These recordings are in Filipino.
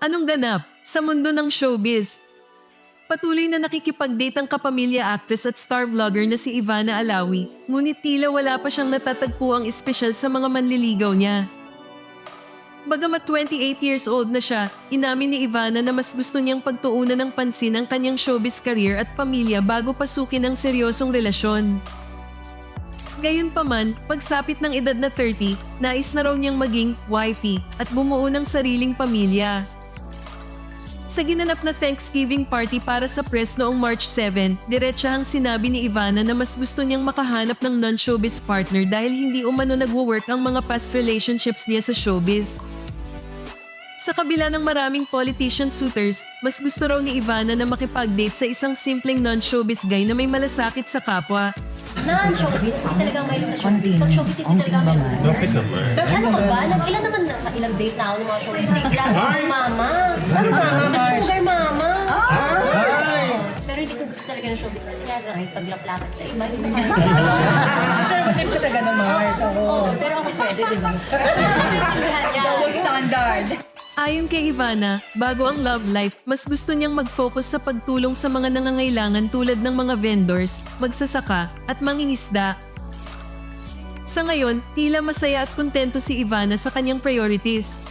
Anong ganap sa mundo ng showbiz? Patuloy na nakikipag-date ang kapamilya actress at star vlogger na si Ivana Alawi, ngunit tila wala pa siyang natatagpo ang espesyal sa mga manliligaw niya. Bagamat 28 years old na siya, inamin ni Ivana na mas gusto niyang pagtuunan ng pansin ang kanyang showbiz career at pamilya bago pasukin ang seryosong relasyon. Gayunpaman, pagsapit ng edad na 30, nais na raw niyang maging wifey at bumuo ng sariling pamilya. Sa ginanap na Thanksgiving party para sa press noong March 7, diretsahang sinabi ni Ivana na mas gusto niyang makahanap ng non-showbiz partner dahil hindi umano nagwo-work ang mga past relationships niya sa showbiz. Sa kabila ng maraming politician suitors, mas gusto raw ni Ivana na makipag-date sa isang simpleng non-showbiz guy na may malasakit sa kapwa. Non-showbiz, hindi talagang may sa showbiz. Pag showbiz, hindi talaga may Bakit naman? Ano ka ba? Ilan naman na, ilang date na ako ng mga showbiz. Ay! Mama. Ano mama? Sugar mama. Pero hindi ko gusto talaga ng showbiz kasi kaya kahit paglaplakat sa iba, hindi ko Sure, matip ko sa ganun mga. Ako. Oo, pero ako pwede, di ba? Naintindihan niya. standard. Ayon kay Ivana, bago ang love life, mas gusto niyang mag-focus sa pagtulong sa mga nangangailangan tulad ng mga vendors, magsasaka, at mangingisda. Sa ngayon, tila masaya at kontento si Ivana sa kanyang priorities.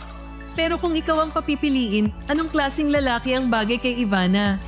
Pero kung ikaw ang papipiliin, anong klasing lalaki ang bagay kay Ivana?